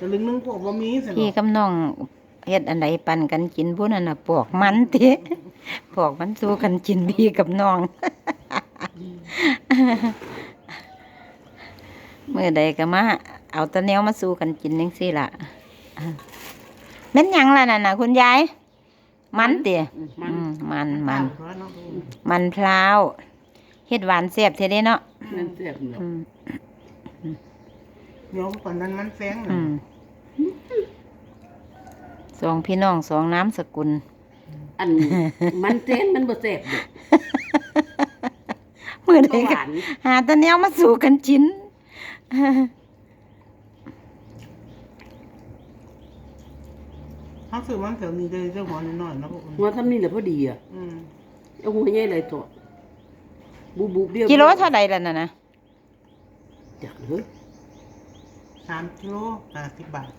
จะลึงนึงพวกบะหมี่สิพี่กับน้องเฮ็ดอันใดปันกันกินผู้นั้นน่ะปอกมันติปอกมันสู้กันกินพี่กับน้องมื้อใดก็มาเอาแตะแนวมาสู้กันกินจังซี่ล่ะแม่นหยังล่ะนั่นน่ะคุณยาย มันติมันอืมมันมันเพราะน้องมันพร้าวเฮ็ดหวานแซ่บเท่เด้เนาะ นั่นเสียบเนาะ อืม เดี๋ยวก่อนนั้นมันแฟงอืมสองพี่น้องสองน้ำสกุล อันมันเต้นมันบ่แซ่บเด้อมือใดบ่หก็วานหาแตะแนวมาสู่กันจินเขาซื้อมันแถวนี้เลยเจ้าหัวน้อยๆนะพวกคุณหัวทำนี่แหละพอดีอะอืมเอาหัวใหญ่เลยโตะบุบๆเดียวกิโลเท่าใดล่ะน่ะนะ จักเฮ้ย สามกิโลห้าสิบบาท